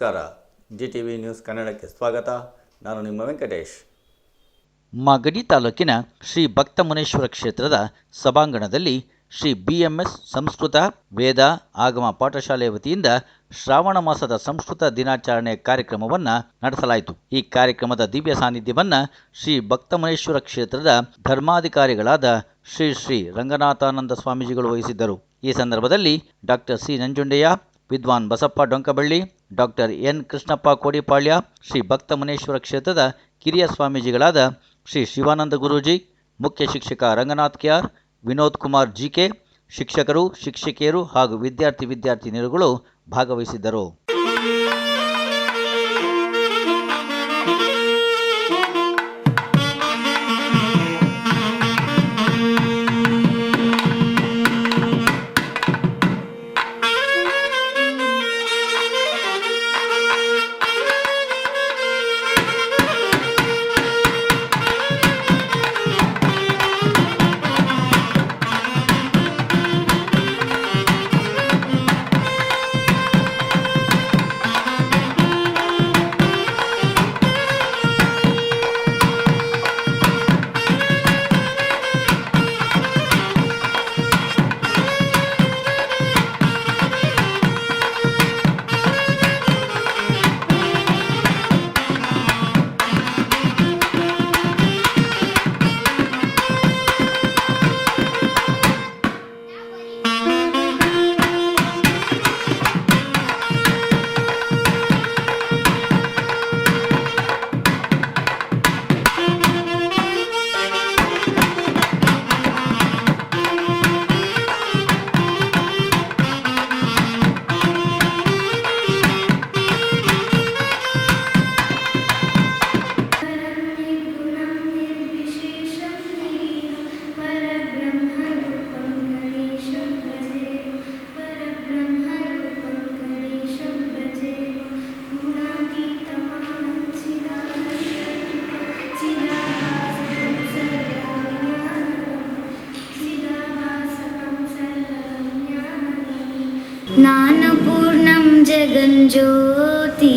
ನಮಸ್ಕಾರ. G T V news ಕನ್ನಡಕ್ಕೆ ಸ್ವಾಗತ. ನಾನು ನಿಮ್ಮ ವೆಂಕಟೇಶ್. ಮಾಗಡಿ ತಾಲೂಕಿನ ಶ್ರೀ ಭಕ್ತಮುನೇಶ್ವರ ಕ್ಷೇತ್ರದ ಸಭಾಂಗಣದಲ್ಲಿ ಶ್ರೀ ಬಿಎಂಎಸ್ ಸಂಸ್ಕೃತ ವೇದ ಆಗಮ ಪಾಠಶಾಲೆ ವತಿಯಿಂದ ಶ್ರಾವಣ ಮಾಸದ ಸಂಸ್ಕೃತ ದಿನಾಚರಣೆ ಕಾರ್ಯಕ್ರಮವನ್ನು ನಡೆಸಲಾಯಿತು. ಈ ಕಾರ್ಯಕ್ರಮದ ದಿವ್ಯ ಸಾನ್ನಿಧ್ಯವನ್ನು ಶ್ರೀ ಭಕ್ತಮುನೇಶ್ವರ ಕ್ಷೇತ್ರದ ಧರ್ಮಾಧಿಕಾರಿಗಳಾದ ಶ್ರೀ ಶ್ರೀ ರಂಗನಾಥಾನಂದ ಸ್ವಾಮೀಜಿಗಳು ವಹಿಸಿದ್ದರು. ಈ ಸಂದರ್ಭದಲ್ಲಿ doctor C Nanjundaiah Vidwan Basappa Donkaballi, doctor N Krishnappa Kodipalya, Shri Bhaktamuneshwara ಕ್ಷೇತ್ರದ ಕಿರಿಯ ಸ್ವಾಮೀಜಿಗಳಾದ ಶ್ರೀ ಶಿವಾನಂದ ಗುರೂಜಿ, ಮುಖ್ಯ ಶಿಕ್ಷಕ ರಂಗನಾಥ್ ಕೆಆರ್, ವಿನೋದ್ ಕುಮಾರ್ ಜಿಕೆ, ಶಿಕ್ಷಕರು, ಶಿಕ್ಷಕಿಯರು ಹಾಗೂ ವಿದ್ಯಾರ್ಥಿ ವಿದ್ಯಾರ್ಥಿನಿಯರುಗಳು ಭಾಗವಹಿಸಿದ್ದರು. ज्ञानपूर्णं जगञ्ज्योति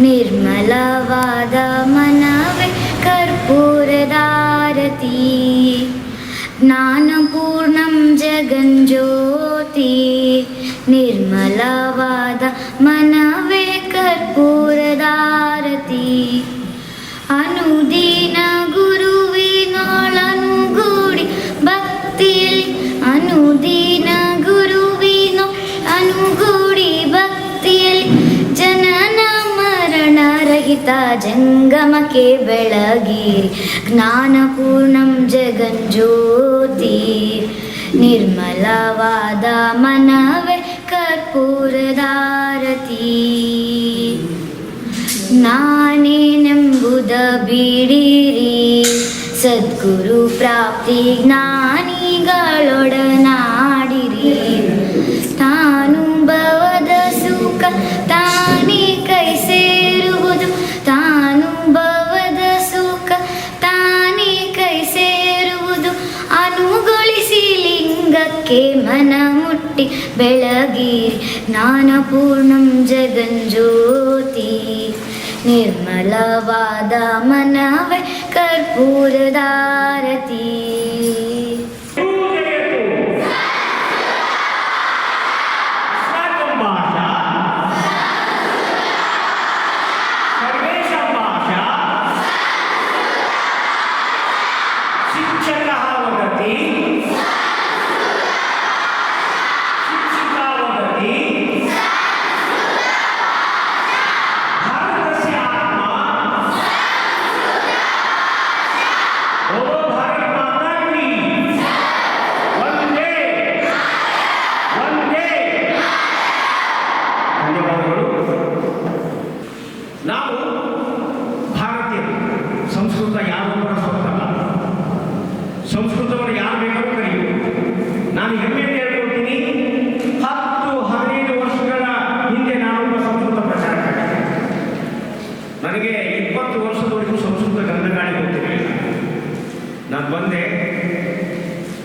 निर्मलवाद मनवे कर्पूरदारती ज्ञानपूर्णं जगञ्ज्योति निर्मलवाद मनवे ರಹಿತ ಜಂಗಮಕ್ಕೆ ಬೆಳಗಿರಿ ಜ್ಞಾನಪೂರ್ಣಂ ಜಗಜ್ಯೋತಿ ನಿರ್ಮಲವಾದ ಮನವೇ ಕರ್ಪೂರದಾರತಿ ನಾನೇನೆಂಬುದ ಬಿಡಿರಿ. ಸದ್ಗುರು ಪ್ರಾಪ್ತಿ ಜ್ಞಾನಿಗಳೊಡನಾಡಿರಿ. ತಾನುಭವದ ಸುಖ ಲಿಂಗಕ್ಕೆ ಮನ ಮುಟ್ಟಿ ಬೆಳಗಿರಿ. ಜ್ಞಾನಪೂರ್ಣಂ ಜಗಜ್ಯೋತಿ ನಿರ್ಮಲವಾದ ಮನವೇ ಕರ್ಪೂರದಾರತಿ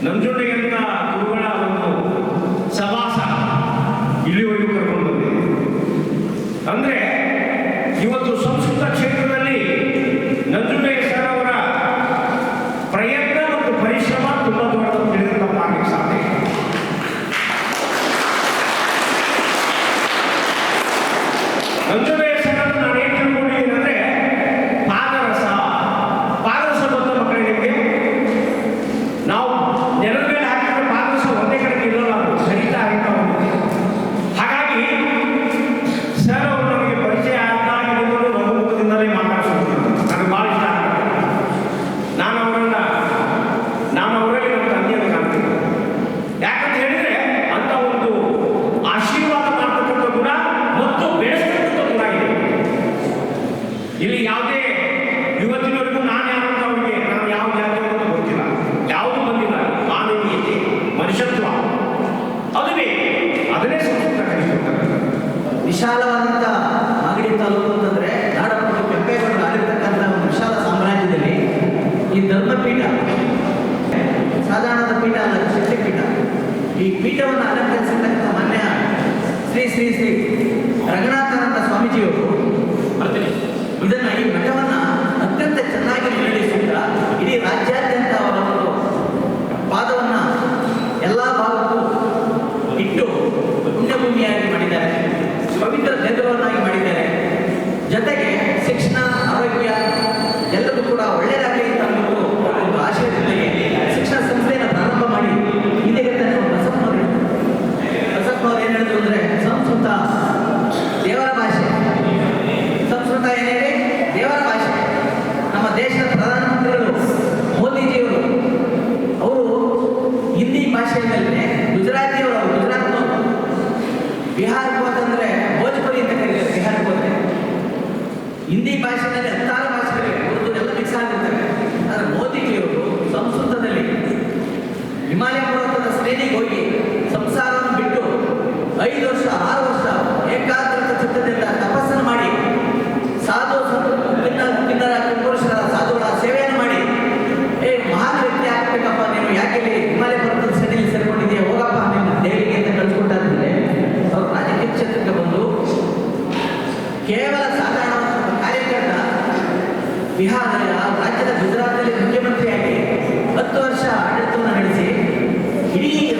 ನಮ್ಮ ಜೊತೆಗೆ ಗುರುಗಳ ಒಂದು ಸವಾಸ ಇಲ್ಲಿವರೆಗೂ ಕರ್ಕೊಂಡು ಬಂದಿದೆ. ಅಂದರೆ ಇವತ್ತು ಸಂಸ್ಕೃತ ಕ್ಷೇತ್ರದಲ್ಲಿ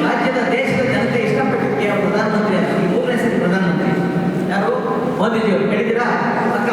ರಾಜ್ಯದ ದೇಶದ ಜನತೆ ಇಷ್ಟಪಟ್ಟಿದ್ದೆ ಪ್ರಧಾನಮಂತ್ರಿ ಈ ಮೂರನೇ ಸರಿ ಪ್ರಧಾನಮಂತ್ರಿ ಯಾರು? ಮೋದಿಜಿಯವರು ಹೇಳಿದಿರಾ ಅಕ್ಕ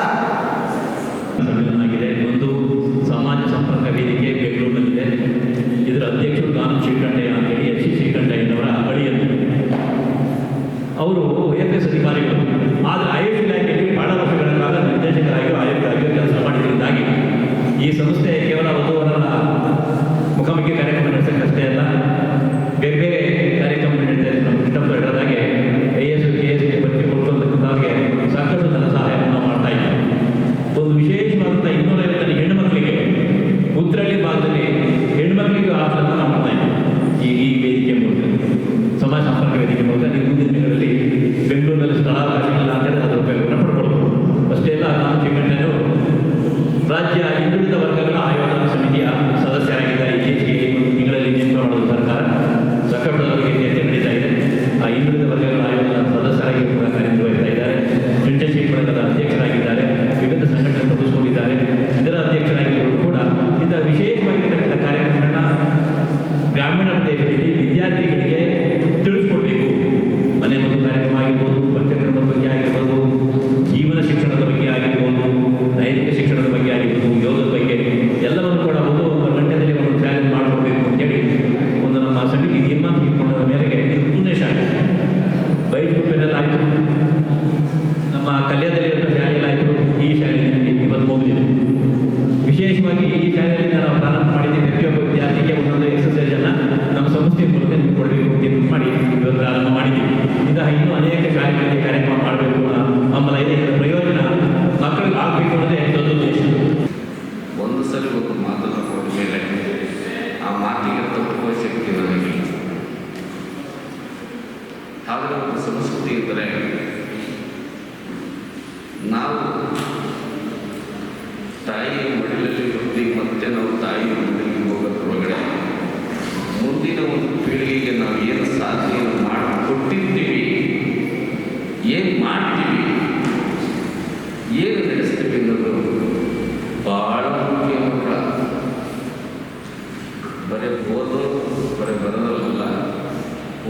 ಆದರೆ ಒಂದು ಸಂಸ್ಕೃತಿ ಇದ್ದರೆ ನಾವು ತಾಯಿಯ ಮಡಿಲಲ್ಲಿ ಹೋಗ್ತೀವಿ ಮತ್ತೆ ನಾವು ತಾಯಿಯ ಮಡಿಲಿಗೆ ಹೋಗೋದ್ರೊಳಗಡೆ ಮುಂದಿನ ಒಂದು ಪೀಳಿಗೆಗೆ ನಾವು ಏನು ಸಾಧನೆಯನ್ನು ಮಾಡಿಕೊಟ್ಟಿದ್ದೀವಿ ಏನು ಮಾಡ್ತೀವಿ, ಏನು ನಡೆಸ್ತೀವಿ ಅನ್ನೋದು ಭಾಳ ಮುಖ್ಯ ಬರೀ ಓದೋದು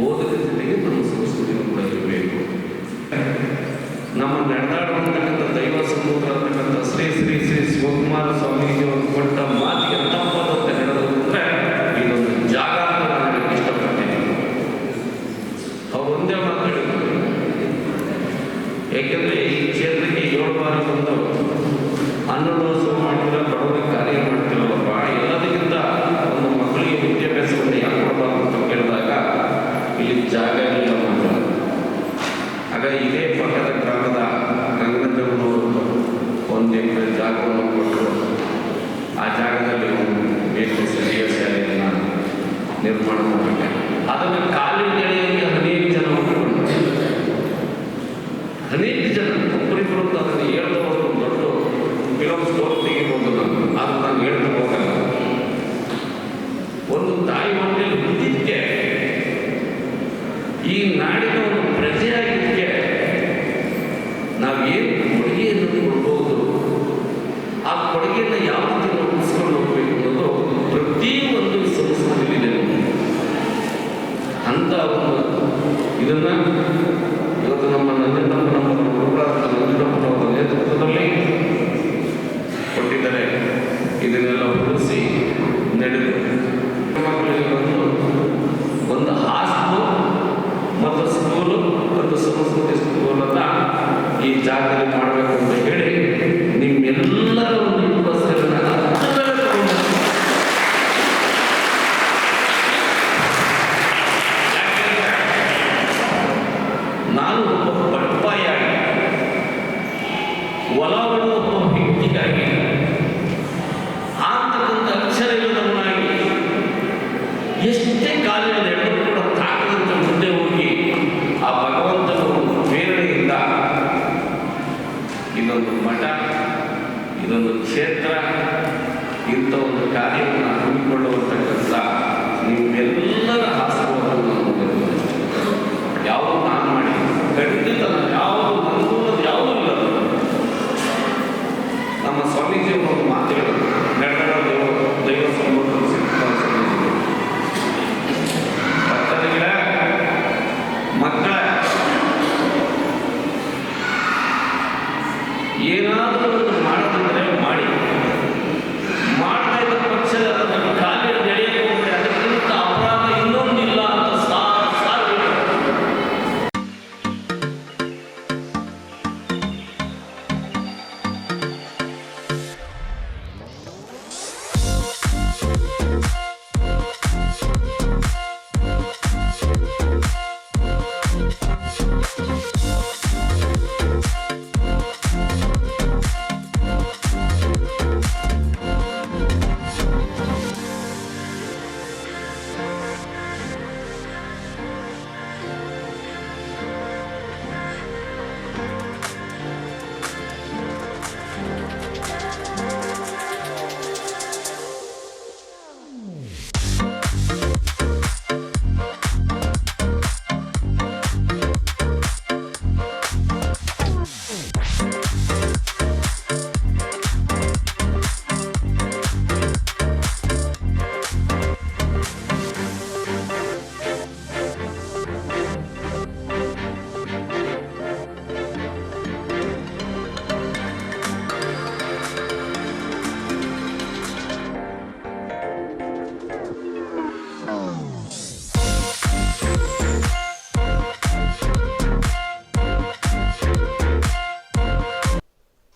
ಓದೋದ್ರ ಜೊತೆಗೆ ನಮ್ಮ ಸಂಸ್ಕೃತಿನೂ ಕೂಡ ಇರಬೇಕು ನಮ್ಮ ನಡೆದಾಡುವಂತಕ್ಕಂಥ ದೈವ ಸಮುದ್ರ ಅಂತಕ್ಕಂಥ ಶ್ರೀ ಶ್ರೀ ಶ್ರೀ ಶಿವಕುಮಾರ ಸ್ವಾಮೀಜಿಯವರು ಕೊಟ್ಟ ಮಾತಿಗೆ ತಪ್ಪದ ಅಂತ ಹೇಳೋದು ಅಂದ್ರೆ ಇದೊಂದು ಜಾಗ ಅಂತ ನಾನು ಇಷ್ಟಪಡ್ತೀನಿ. ಅವ್ರು ಒಂದೇ ಮಾತು ಹೇಳಿದ್ರು. ಏಕೆಂದ್ರೆ ಈ ಕ್ಷೇತ್ರಕ್ಕೆ ಏಳು ಬಾರಿ ಬಂದು ಅನ್ನದಾಸೋಹ ಮಾಡ್ತಿಲ್ಲ ನಿರ್ಮಾಣ ಮಾಡಿದೆ ಅದನ್ನು ಕಾಲಿನೆಳೆಯಲ್ಲಿ ಅನೇಕ ಜನ ಒಪ್ಪಿಕೊಂಡರು ಅನೇಕ ಜನ ಒಬ್ಬರಿಬ್ಬರು ಅಂತ ಅದನ್ನು ಹೇಳ್ದವರು ಒಂದು ದೊಡ್ಡ ಫಿಲಮ್ ಸ್ಟೋರ್ ತೆಗಿಬೋದು ನಾನು ಅದು ನಾನು ಇದೊಂದು ಕ್ಷೇತ್ರ ಇಂಥ ಒಂದು ಕಾರ್ಯವನ್ನು ಹಮ್ಮಿಕೊಳ್ಳುವಂತಕ್ಕಂಥ ನಿಮ್ಮ ಆಶೀರ್ವಾದವನ್ನು ನಾನು ಹೊಂದಿದ್ದೇನೆ. ಯಾವುದು ನಾನು ಮಾಡಿ ಖಂಡಿತ ನಾನು ಯಾವುದು ನಂದು ಅನ್ನೋದು ಯಾವುದೂ ಇಲ್ಲ ನಮ್ಮ ಸ್ವಾಮೀಜಿಯವರು ಒಂದು ಮಾತುಗಳು ನಡೆದ ದೇವ ದೈವ ಸಂಬೋಧನ ಸ್ವಾಮೀಜಿಗಳು ಭಕ್ತರಿಗಳ ಮಕ್ಕಳ ಏನಾದರೂ ಮಾಡೋದಂದ್ರೆ ಮಾಡಿ. ಮಾಡ್ತಾ ಇದ್ದ ಪಕ್ಷದ